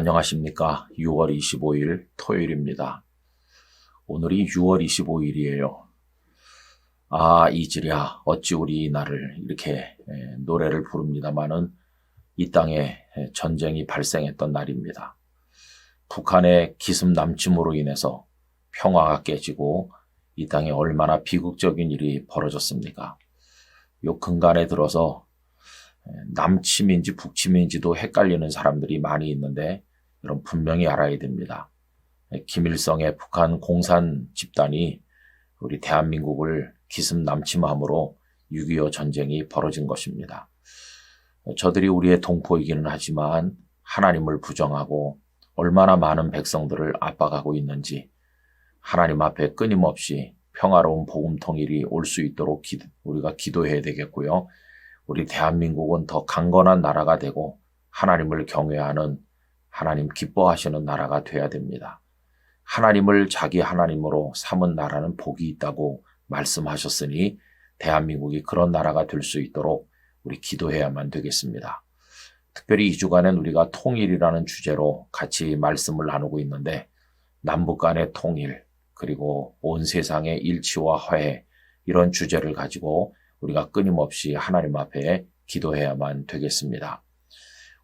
안녕하십니까. 6월 25일 토요일입니다. 오늘이 6월 25일이에요. 아, 이즈랴, 어찌 우리 나를 이렇게 노래를 부릅니다마는 이 땅에 전쟁이 발생했던 날입니다. 북한의 기습 남침으로 인해서 평화가 깨지고 이 땅에 얼마나 비극적인 일이 벌어졌습니까? 요 근간에 들어서 남침인지 북침인지도 헷갈리는 사람들이 많이 있는데 여러분 분명히 알아야 됩니다. 김일성의 북한 공산 집단이 우리 대한민국을 기습 남침함으로 6.25 전쟁이 벌어진 것입니다. 저들이 우리의 동포이기는 하지만 하나님을 부정하고 얼마나 많은 백성들을 압박하고 있는지 하나님 앞에 끊임없이 평화로운 복음 통일이 올 수 있도록 기, 우리가 기도해야 되겠고요. 우리 대한민국은 더 강건한 나라가 되고 하나님을 경외하는 하나님 기뻐하시는 나라가 돼야 됩니다. 하나님을 자기 하나님으로 삼은 나라는 복이 있다고 말씀하셨으니 대한민국이 그런 나라가 될 수 있도록 우리 기도해야만 되겠습니다. 특별히 이 주간엔 우리가 통일이라는 주제로 같이 말씀을 나누고 있는데 남북 간의 통일 그리고 온 세상의 일치와 화해 이런 주제를 가지고 우리가 끊임없이 하나님 앞에 기도해야만 되겠습니다.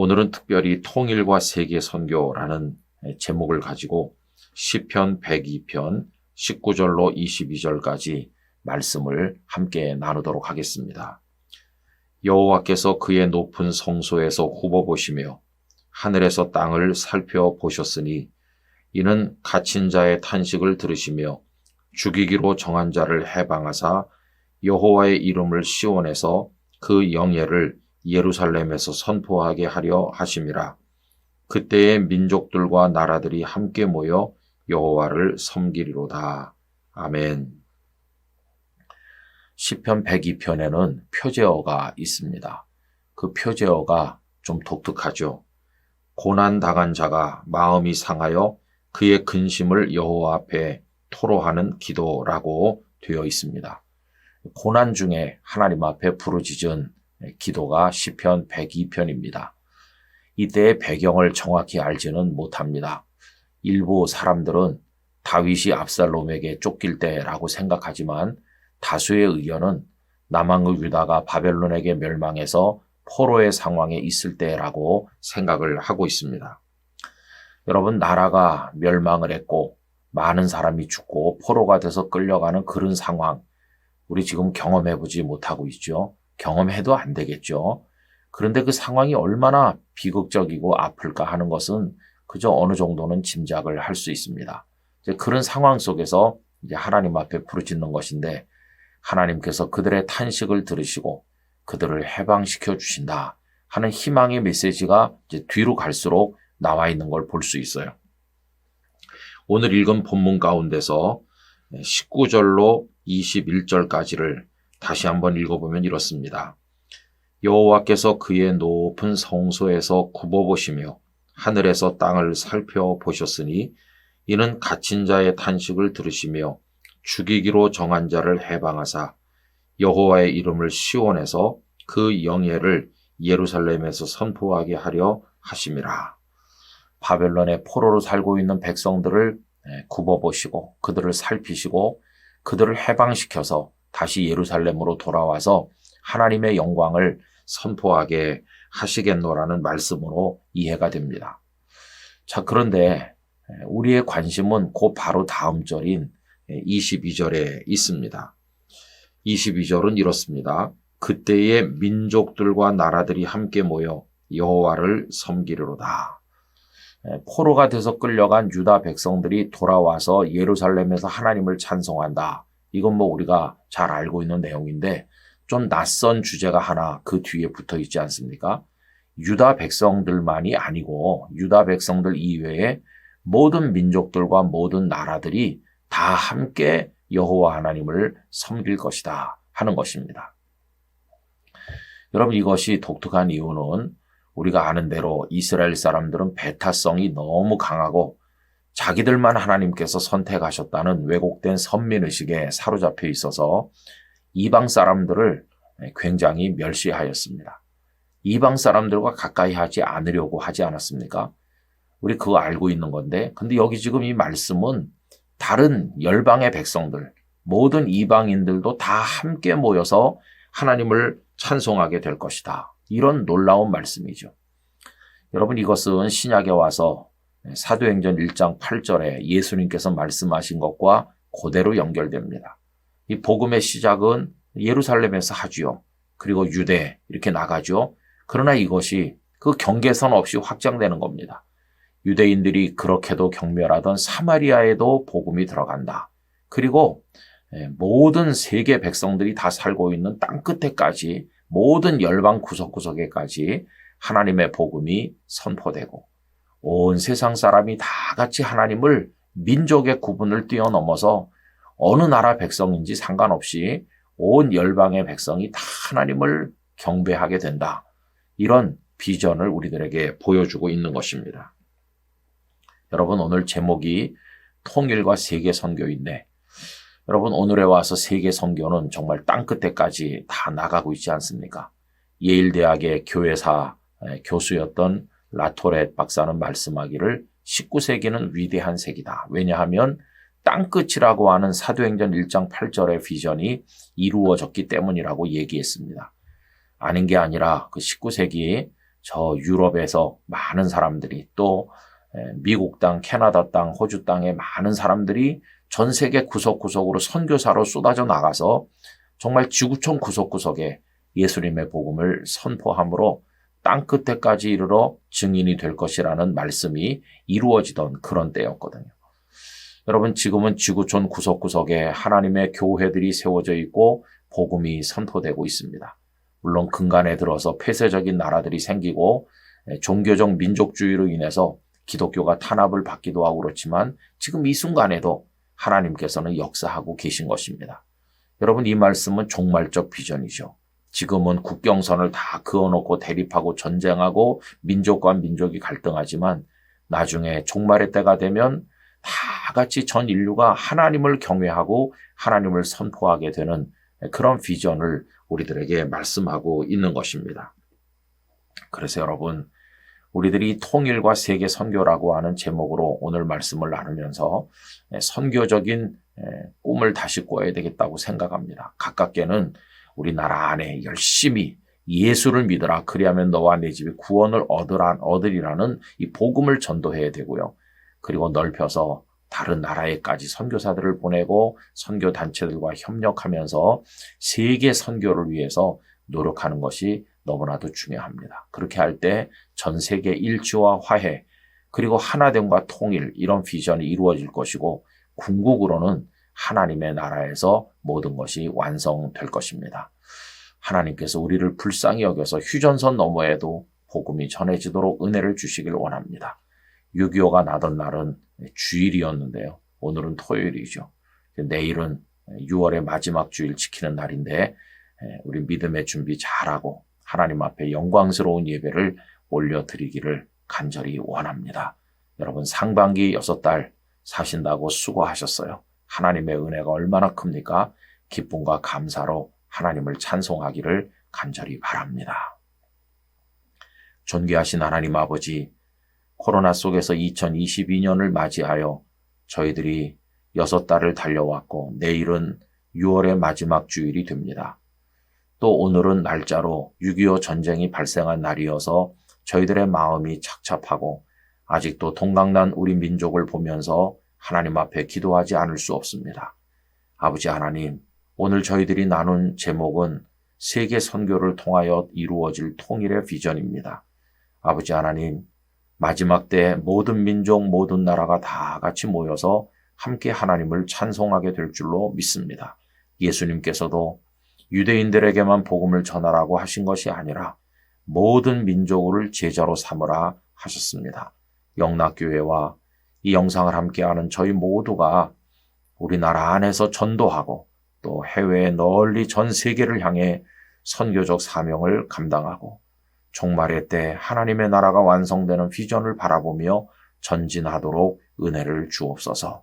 오늘은 특별히 통일과 세계 선교라는 제목을 가지고 시편 102편 19절로 22절까지 말씀을 함께 나누도록 하겠습니다. 여호와께서 그의 높은 성소에서 후보 보시며 하늘에서 땅을 살펴보셨으니 이는 갇힌 자의 탄식을 들으시며 죽이기로 정한 자를 해방하사 여호와의 이름을 시온에서 그 영예를 예루살렘에서 선포하게 하려 하심이라. 그때의 민족들과 나라들이 함께 모여 여호와를 섬기리로다. 아멘. 시편 102편에는 표제어가 있습니다. 그 표제어가 좀 독특하죠. 고난 당한 자가 마음이 상하여 그의 근심을 여호와 앞에 토로하는 기도라고 되어 있습니다. 고난 중에 하나님 앞에 부르짖은 기도가 시편 102편입니다. 이때의 배경을 정확히 알지는 못합니다. 일부 사람들은 다윗이 압살롬에게 쫓길 때라고 생각하지만 다수의 의견은 남왕의 유다가 바벨론에게 멸망해서 포로의 상황에 있을 때라고 생각을 하고 있습니다. 여러분, 나라가 멸망을 했고 많은 사람이 죽고 포로가 돼서 끌려가는 그런 상황, 우리 지금 경험해보지 못하고 있죠. 경험해도 안 되겠죠. 그런데 그 상황이 얼마나 비극적이고 아플까 하는 것은 그저 어느 정도는 짐작을 할 수 있습니다. 그런 상황 속에서 이제 하나님 앞에 부르짖는 것인데 하나님께서 그들의 탄식을 들으시고 그들을 해방시켜 주신다 하는 희망의 메시지가 이제 뒤로 갈수록 나와 있는 걸 볼 수 있어요. 오늘 읽은 본문 가운데서 19절로 21절까지를 다시 한번 읽어보면 이렇습니다. 여호와께서 그의 높은 성소에서 굽어보시며 하늘에서 땅을 살펴보셨으니 이는 갇힌 자의 탄식을 들으시며 죽이기로 정한 자를 해방하사 여호와의 이름을 시온에서 그 영예를 예루살렘에서 선포하게 하려 하심이라. 바벨론의 포로로 살고 있는 백성들을 굽어보시고 그들을 살피시고 그들을 해방시켜서 다시 예루살렘으로 돌아와서 하나님의 영광을 선포하게 하시겠노라는 말씀으로 이해가 됩니다. 자, 그런데 우리의 관심은 그 바로 다음 절인 22절에 있습니다. 22절은 이렇습니다. 그때의 민족들과 나라들이 함께 모여 여호와를 섬기리로다. 포로가 돼서 끌려간 유다 백성들이 돌아와서 예루살렘에서 하나님을 찬송한다. 이건 뭐 우리가 잘 알고 있는 내용인데 좀 낯선 주제가 하나 그 뒤에 붙어 있지 않습니까? 유다 백성들만이 아니고 유다 백성들 이외에 모든 민족들과 모든 나라들이 다 함께 여호와 하나님을 섬길 것이다 하는 것입니다. 여러분 이것이 독특한 이유는 우리가 아는 대로 이스라엘 사람들은 배타성이 너무 강하고 자기들만 하나님께서 선택하셨다는 왜곡된 선민의식에 사로잡혀 있어서 이방 사람들을 굉장히 멸시하였습니다. 이방 사람들과 가까이 하지 않으려고 하지 않았습니까? 우리 그거 알고 있는 건데, 근데 여기 지금 이 말씀은 다른 열방의 백성들, 모든 이방인들도 다 함께 모여서 하나님을 찬송하게 될 것이다. 이런 놀라운 말씀이죠. 여러분 이것은 신약에 와서 사도행전 1장 8절에 예수님께서 말씀하신 것과 그대로 연결됩니다. 이 복음의 시작은 예루살렘에서 하지요. 그리고 유대 이렇게 나가죠. 그러나 이것이 그 경계선 없이 확장되는 겁니다. 유대인들이 그렇게도 경멸하던 사마리아에도 복음이 들어간다. 그리고 예, 모든 세계 백성들이 다 살고 있는 땅 끝에까지 모든 열방 구석구석에까지 하나님의 복음이 선포되고 온 세상 사람이 다 같이 하나님을 민족의 구분을 뛰어넘어서 어느 나라 백성인지 상관없이 온 열방의 백성이 다 하나님을 경배하게 된다. 이런 비전을 우리들에게 보여주고 있는 것입니다. 여러분 오늘 제목이 통일과 세계 선교인데 여러분 오늘에 와서 세계 선교는 정말 땅 끝에까지 다 나가고 있지 않습니까? 예일 대학의 교회사 교수였던 라토렛 박사는 말씀하기를 19세기는 위대한 세기다. 왜냐하면 땅 끝이라고 하는 사도행전 1장 8절의 비전이 이루어졌기 때문이라고 얘기했습니다. 아닌 게 아니라 그 19세기에 저 유럽에서 많은 사람들이 또 미국 땅, 캐나다 땅, 호주 땅에 많은 사람들이 전 세계 구석구석으로 선교사로 쏟아져 나가서 정말 지구촌 구석구석에 예수님의 복음을 선포함으로 땅 끝에까지 이르러 증인이 될 것이라는 말씀이 이루어지던 그런 때였거든요. 여러분 지금은 지구촌 구석구석에 하나님의 교회들이 세워져 있고 복음이 선포되고 있습니다. 물론 근간에 들어서 폐쇄적인 나라들이 생기고 종교적 민족주의로 인해서 기독교가 탄압을 받기도 하고 그렇지만 지금 이 순간에도 하나님께서는 역사하고 계신 것입니다. 여러분 이 말씀은 종말적 비전이죠. 지금은 국경선을 다 그어놓고 대립하고 전쟁하고 민족과 민족이 갈등하지만 나중에 종말의 때가 되면 다 같이 전 인류가 하나님을 경외하고 하나님을 선포하게 되는 그런 비전을 우리들에게 말씀하고 있는 것입니다. 그래서 여러분 우리들이 통일과 세계 선교라고 하는 제목으로 오늘 말씀을 나누면서 선교적인 꿈을 다시 꿔야 되겠다고 생각합니다. 가깝게는 우리나라 안에 열심히 예수를 믿으라 그리하면 너와 내 집이 구원을 얻으라, 얻으리라는 이 복음을 전도해야 되고요. 그리고 넓혀서 다른 나라에까지 선교사들을 보내고 선교 단체들과 협력하면서 세계 선교를 위해서 노력하는 것이 너무나도 중요합니다. 그렇게 할 때 전 세계 일치와 화해 그리고 하나됨과 통일 이런 비전이 이루어질 것이고 궁극으로는 하나님의 나라에서 모든 것이 완성될 것입니다. 하나님께서 우리를 불쌍히 여겨서 휴전선 너머에도 복음이 전해지도록 은혜를 주시길 원합니다. 6.25가 나던 날은 주일이었는데요. 오늘은 토요일이죠. 내일은 6월의 마지막 주일 지키는 날인데 우리 믿음의 준비 잘하고 하나님 앞에 영광스러운 예배를 올려드리기를 간절히 원합니다. 여러분 상반기 6달 사신다고 수고하셨어요. 하나님의 은혜가 얼마나 큽니까? 기쁨과 감사로 하나님을 찬송하기를 간절히 바랍니다. 존귀하신 하나님 아버지, 코로나 속에서 2022년을 맞이하여 저희들이 여섯 달을 달려왔고 내일은 6월의 마지막 주일이 됩니다. 또 오늘은 날짜로 6.25 전쟁이 발생한 날이어서 저희들의 마음이 착잡하고 아직도 동강난 우리 민족을 보면서 하나님 앞에 기도하지 않을 수 없습니다. 아버지 하나님, 오늘 저희들이 나눈 제목은 세계 선교를 통하여 이루어질 통일의 비전입니다. 아버지 하나님, 마지막 때 모든 민족, 모든 나라가 다 같이 모여서 함께 하나님을 찬송하게 될 줄로 믿습니다. 예수님께서도 유대인들에게만 복음을 전하라고 하신 것이 아니라 모든 민족을 제자로 삼으라 하셨습니다. 영락교회와 이 영상을 함께하는 저희 모두가 우리나라 안에서 전도하고 또 해외에 널리 전 세계를 향해 선교적 사명을 감당하고 종말의 때 하나님의 나라가 완성되는 비전을 바라보며 전진하도록 은혜를 주옵소서.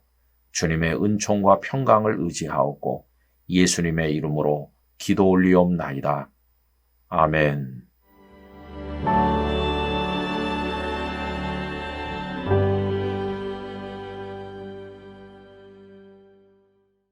주님의 은총과 평강을 의지하옵고 예수님의 이름으로 기도 올리옵나이다. 아멘.